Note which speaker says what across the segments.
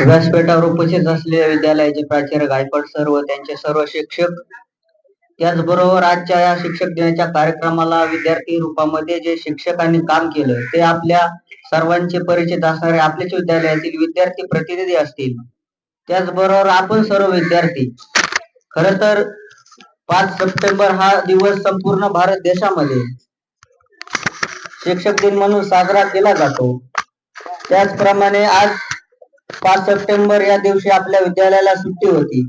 Speaker 1: व्यासपीठावर उपस्थित असलेल्या विद्यालयाचे प्राचार्य गायकवाड सर व त्यांचे सर्व शिक्षक. त्याचबरोबर आजच्या या शिक्षक दिनाच्या कार्यक्रमाला विद्यार्थी रूपामध्ये जे शिक्षकांनी काम केलं ते आपल्या सर्वांचे परिचित असणारे आपल्याच विद्यालयातील विद्यार्थी प्रतिनिधी असतील. त्याचबरोबर आपण सर्व विद्यार्थी खर तर पाच सप्टेंबर हा दिवस संपूर्ण भारत देशामध्ये शिक्षक दिन म्हणून साजरा केला जातो. त्याचप्रमाणे आज पाच सप्टेंबर या दिवशी आपल्या विद्यालयाला सुट्टी होती.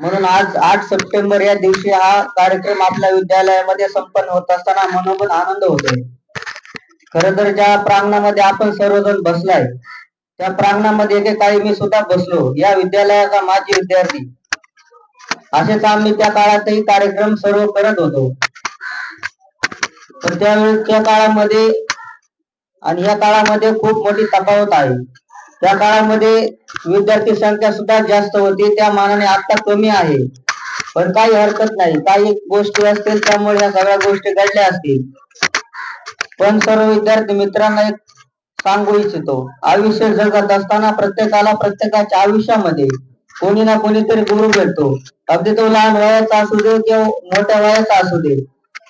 Speaker 1: म्हणून आज आठ सप्टेंबर या दिवशी हा कार्यक्रम आपल्या विद्यालयामध्ये संपन्न होत असताना मनोमन आनंद होतोय खर तर ज्या प्रांगणामध्ये आपण सर्वजण बसलाय त्या प्रांगणामध्ये एकेकाळी मी सुद्धा बसलो. या विद्यालयाचा माजी विद्यार्थी. असेच आम्ही त्या काळातही कार्यक्रम सर्व करत होतो. तर त्यावेळेस त्या काळामध्ये आणि या काळामध्ये खूप मोठी तफावत आहे. त्या काळामध्ये विद्यार्थी संख्या सुद्धा जास्त होती. त्या मानाने आता कमी आहे. पण काही हरकत नाही. काही गोष्टी असतील त्यामुळे या सगळ्या गोष्टी घडल्या असतील. पण सर्व विद्यार्थी मित्रांना एक सांगू इच्छितो. आयुष्य जगत असताना प्रत्येकाला प्रत्येकाच्या आयुष्यामध्ये कोणी ना कोणीतरी गुरु भेटतो. अगदी तो लहान वयाचा असू दे किंवा मोठ्या वयाचा असू दे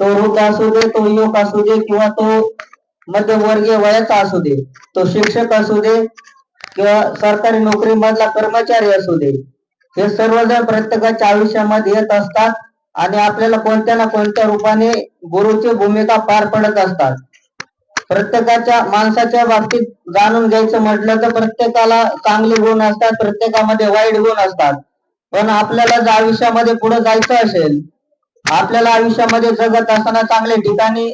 Speaker 1: तो वृद्ध असू दे तो युवक असू दे किंवा तो मध्यमवर्गीय वयाचा असू दे तो शिक्षक असू दे किंवा सरकारी नोकरी मधला कर्मचारी असू दे हे सर्वजण प्रत्येकाच्या आयुष्यामध्ये येत असतात आणि आपल्याला कोणत्या ना कोणत्या रूपाने गुरुची भूमिका पार पडत असतात. प्रत्येकाच्या माणसाच्या बाबतीत जाणून घ्यायचं म्हटलं तर प्रत्येकाला चांगले गुण असतात प्रत्येकामध्ये वाईट गुण असतात. पण आपल्याला जर आयुष्यामध्ये पुढे जायचं असेल आपल्याला आयुष्यामध्ये जगत असताना चांगल्या ठिकाणी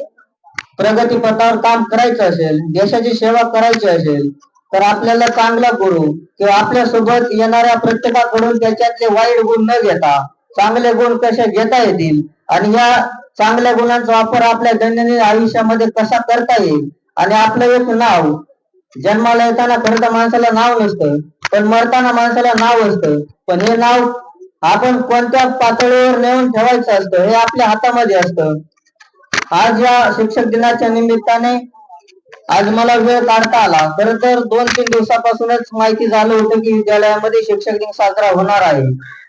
Speaker 1: प्रगती पथावर काम करायचं असेल देशाची सेवा करायची असेल तर आपल्याला चांगला गुरु किंवा आपल्यासोबत येणाऱ्या प्रत्येकाकडून त्याच्यातले वाईट गुण न घेता चांगले गुण कसे घेता येतील आणि या चांगल्या गुणांचा वापर आपल्या दैनंदिन आयुष्यामध्ये कसा करता येईल? आणि आपलं एक नाव जन्माला येताना खरं तर माणसाला नाव नसतं पण मरताना माणसाला नाव असतं. पण हे नाव आपण कोणत्या पातळीवर नेऊन ठेवायचं असतं हे आपल्या हातामध्ये असतं. आज या शिक्षक दिनाच्या निमित्ताने आज मला वेळ काढता आला. खर तर दोन तीन दिवसापासूनच माहिती झालं होतं की विद्यालयामध्ये शिक्षक दिन साजरा होणार आहे.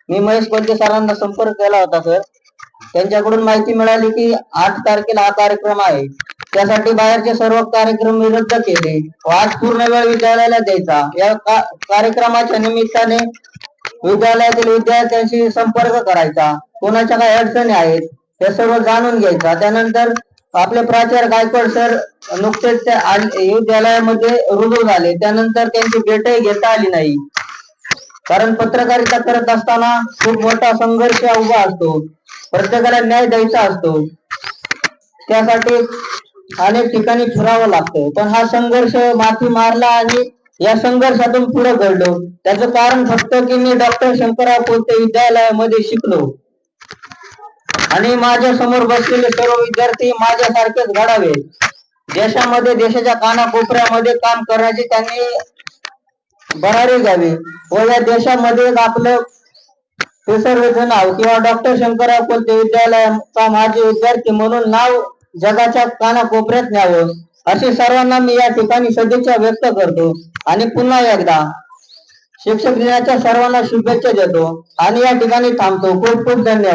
Speaker 1: मी महेश पंते सरांना संपर्क केला होता सर. त्यांच्याकडून माहिती मिळाली की आठ तारखेला हा कार्यक्रम आहे. त्यासाठी बाहेरचे सर्व कार्यक्रम मी रद्द केले. आज पूर्ण वेळ विद्यालयाला द्यायचा. या कार्यक्रमाच्या निमित्ताने विद्यालयातील विद्यार्थ्यांशी संपर्क करायचा. कोणाच्या काही अडचणी आहेत हे सर्व जाणून घ्यायचा. त्यानंतर आपले प्राचार्य गायकवाड सर नुकतेच विद्यालयामध्ये रुजू झाले. त्यानंतर त्यांची भेटही घेता आली नाही. कारण पत्रकारिता करत असताना खूप मोठा संघर्ष उभा असतो. प्रत्येकाला न्याय द्यायचा असतो. त्यासाठी अनेक ठिकाणी फिरावं लागतं. पण हा संघर्ष माथी मारला आणि या संघर्षातून पुढे घडलो. त्याचं कारण फक्त की मी डॉक्टर शंकरराव कोणत्या विद्यालयामध्ये शिकलो. आणि माझ्यासमोर बसलेले सर्व विद्यार्थी माझ्यासारखेच घडावे. देशामध्ये देशाच्या कानाकोपऱ्यामध्ये काम करण्याची त्यांनी भरारी घ्यावी. व या देशामध्ये आपलं सर्वजण नाव किंवा डॉक्टर शंकरराव कोणते विद्यालयाचा माझे विद्यार्थी म्हणून नाव जगाच्या कानाकोपऱ्यात न्यावं. असे सर्वांना मी या ठिकाणी सदिच्छा व्यक्त करतो. आणि पुन्हा एकदा शिक्षक दिनाच्या सर्वांना शुभेच्छा देतो. आणि या ठिकाणी थांबतो. खूप खूप धन्यवाद.